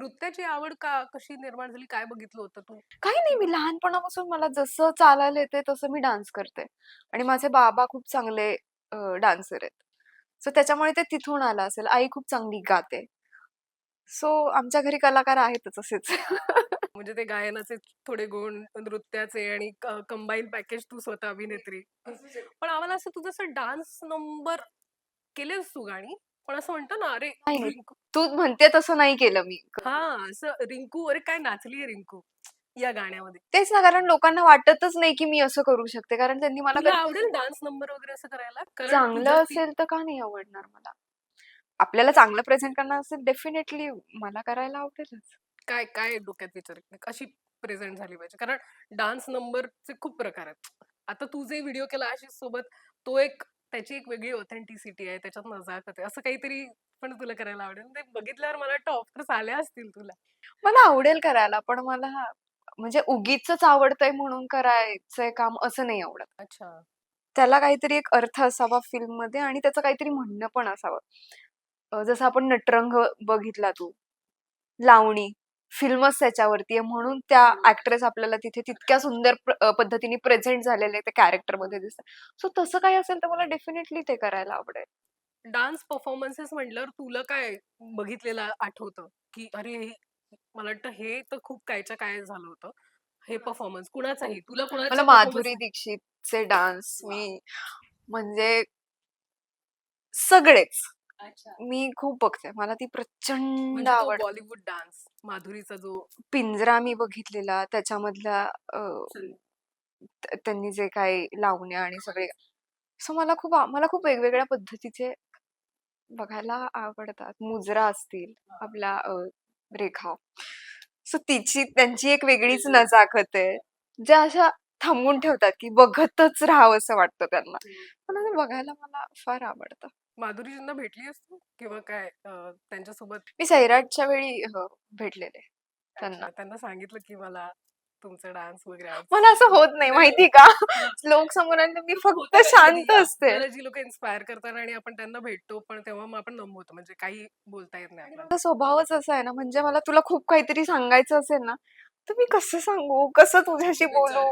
नृत्याची आवड का कशी निर्माण झाली? काय बघितलं होतं तू? काही नाही मी लहानपणापासून मला जसं चालायला येते तसं मी डान्स करते आणि माझे बाबा खूप चांगले डान्सर आहेत. सो त्याच्यामुळे ते तिथून आलं असेल. आई खूप चांगली गाते. सो आमच्या घरी कलाकार आहेतच असेच. म्हणजे ते गायनाचे थोडे गुण, नृत्याचे आणि कंबाईन पॅकेज तू स्वतः अभिनेत्री. पण आम्हाला असं तू जसं डान्स नंबर केलेस तू गाणी, पण असं म्हणतो ना, अरे नाही. रिंकू तू म्हणते तसं नाही केलं मी. हां, असं रिंकू, अरे काय नाचली रिंकू या गाण्यामध्ये. तेच ना कारण लोकांना वाटतच नाही की मी असं करू शकते. कारण त्यांनी मला तुला कधी आवडेल डान्स नंबर वगैरे असं करायला? कारण चांगलं तुझं ती असेल तर का नाही आवडणार मला? आपल्याला चांगलं प्रेझेंट करणं असेल डेफिनेटली मला करायला आवडेलच. काय काय डोक्यात विचार आहे? कशी प्रेझेंट झाली पाहिजे? कारण डान्स नंबरचे खूप प्रकार आहेत. आता तू जे व्हिडिओ केला आशिष सोबत, तो एक त्याची एक वेगळी ऑथेंटिसिटी आहे. त्याच्यात नजाकत आहे. असं काहीतरी पण तुला करायला आवडेल? ते बघितल्यावर मला ऑफर्स आल्या असतील तुला. मला आवडेल करायला, पण मला म्हणजे उगीचच आवडतंय म्हणून करायचंय काम असं नाही आवडत. अच्छा. त्याला काहीतरी एक अर्थ असावा फिल्ममध्ये आणि त्याचं काहीतरी म्हणणं पण असावं. जसं आपण नटरंग बघितला तू. लावणी फिल्मच त्याच्यावरती आहे म्हणून त्या ॲक्ट्रेस आपल्याला तिथे तितक्या सुंदर पद्धतीने प्रेझेंट झालेले त्या कॅरेक्टरमध्ये दिसतात. सो तसं काही असेल तर मला डेफिनेटली ते करायला आवडेल. डान्स परफॉर्मन्सेस म्हटल्यावर तुला काय बघितलेलं आठवतं? की अरे, मला वाटतं हे तर खूप कायच्या काय झालं होतं. हे परफॉर्मन्स कुणाचाही? तुला मला कुणाच्या माधुरी दीक्षितचे डान्स मी म्हणजे सगळेच. अच्छा. मी खूप बघते. मला ती प्रचंड म्हणजे तो आवडते. बॉलिवूड डान्स माधुरीचा जो पिंजरा मी बघितलेला त्याच्यामधला अ, त त्यांनी जे काही लावण्या आणि सगळे सो मला खूप आ मला खूप वेगवेगळ्या पद्धतीचे बघायला आवडतात. मुजरा असतील, आपला अ, रेखा. सो तिची त्यांची एक वेगळीच नजाकत आहे. ज्या अशा थांबवून ठेवतात, की बघतच राहावंसं वाटतं त्यांना. पण बघायला मला फार आवडतं. माधुरीजींना भेटलीयेस तू? किंवा काय अ, त्यांच्यासोबत मी सैराटच्या वेळी भेटलेले त्यांना. त्यांना सांगितलं की मला तुमचा डान्स वगैरे मला असं होत नाही माहिती का? लोकसमोर आले तर मी फक्त शांत असते. आपल्याला जी लोकं इन्स्पायर करतात आणि आपण त्यांना भेटतो, पण तेव्हा मग आपण नम होतो. म्हणजे काही बोलता येत नाही आपल्याला. माझा स्वभावच असा आहे ना, म्हणजे मला तुला खूप काहीतरी सांगायचं असेल ना, तर मी कसं सांगू? कसं तुझ्याशी बोलू?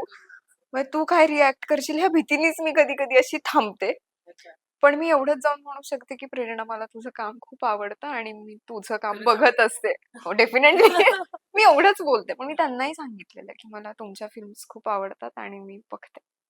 मग तू काय रिएक्ट करशील ह्या भीतीनेच मी कधी-कधी अशी थांबते. अच्छा. पण मी एवढंच जाऊन म्हणू शकते, की प्रेरणा मला तुझं काम खूप आवडतं आणि मी तुझं काम बघत असते. हो, डेफिनेटली. मी एवढंच बोलते. पण मी त्यांनाही सांगितलेलं, की मला तुमच्या फिल्म्स खूप आवडतात आणि मी बघते.